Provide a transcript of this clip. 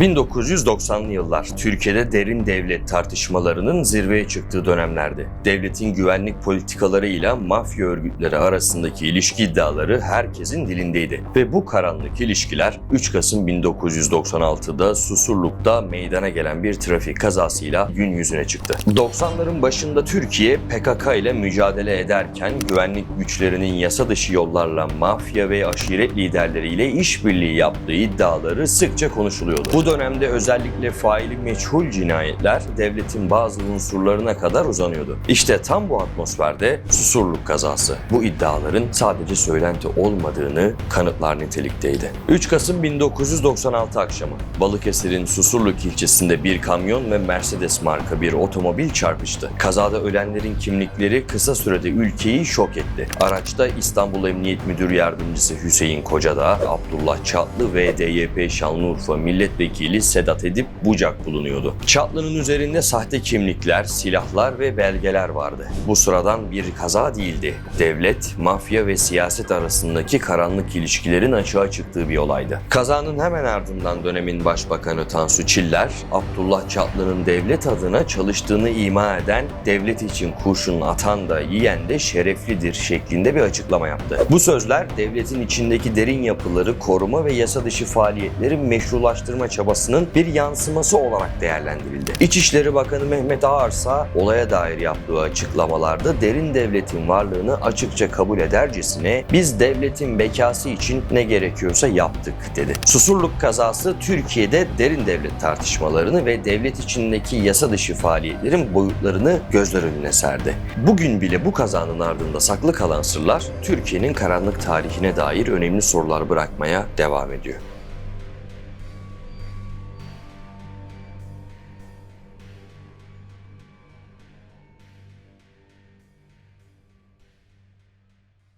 1990'lı yıllar Türkiye'de derin devlet tartışmalarının zirveye çıktığı dönemlerdi. Devletin güvenlik politikalarıyla mafya örgütleri arasındaki ilişki iddiaları herkesin dilindeydi. Ve bu karanlık ilişkiler 3 Kasım 1996'da Susurluk'ta meydana gelen bir trafik kazasıyla gün yüzüne çıktı. 90'ların başında Türkiye PKK ile mücadele ederken güvenlik güçlerinin yasa dışı yollarla mafya ve aşiret liderleriyle işbirliği yaptığı iddiaları sıkça konuşuluyordu. Bu dönemde özellikle faili meçhul cinayetler devletin bazı unsurlarına kadar uzanıyordu. İşte tam bu atmosferde Susurluk kazası bu iddiaların sadece söylenti olmadığını kanıtlar nitelikteydi. 3 Kasım 1996 akşamı Balıkesir'in Susurluk ilçesinde bir kamyon ve Mercedes marka bir otomobil çarpıştı. Kazada ölenlerin kimlikleri kısa sürede ülkeyi şok etti. Araçta İstanbul Emniyet Müdür Yardımcısı Hüseyin Kocadağ, Abdullah Çatlı ve DYP Şanlıurfa Milletvekili Sedat Edip Bucak bulunuyordu. Çatlı'nın üzerinde sahte kimlikler, silahlar ve belgeler vardı. Bu sıradan bir kaza değildi. Devlet, mafya ve siyaset arasındaki karanlık ilişkilerin açığa çıktığı bir olaydı. Kazanın hemen ardından dönemin Başbakanı Tansu Çiller, Abdullah Çatlı'nın devlet adına çalıştığını ima eden, devlet için kurşun atan da yiyen de şereflidir şeklinde bir açıklama yaptı. Bu sözler devletin içindeki derin yapıları koruma ve yasa dışı faaliyetleri meşrulaştırma çabasının bir yansıması olarak değerlendirildi. İçişleri Bakanı Mehmet Ağarsa olaya dair yaptığı açıklamalarda derin devletin varlığını açıkça kabul edercesine biz devletin bekası için ne gerekiyorsa yaptık dedi. Susurluk kazası Türkiye'de derin devlet tartışmalarını ve devlet içindeki yasa dışı faaliyetlerin boyutlarını gözler önüne serdi. Bugün bile bu kazanın ardında saklı kalan sırlar Türkiye'nin karanlık tarihine dair önemli sorular bırakmaya devam ediyor.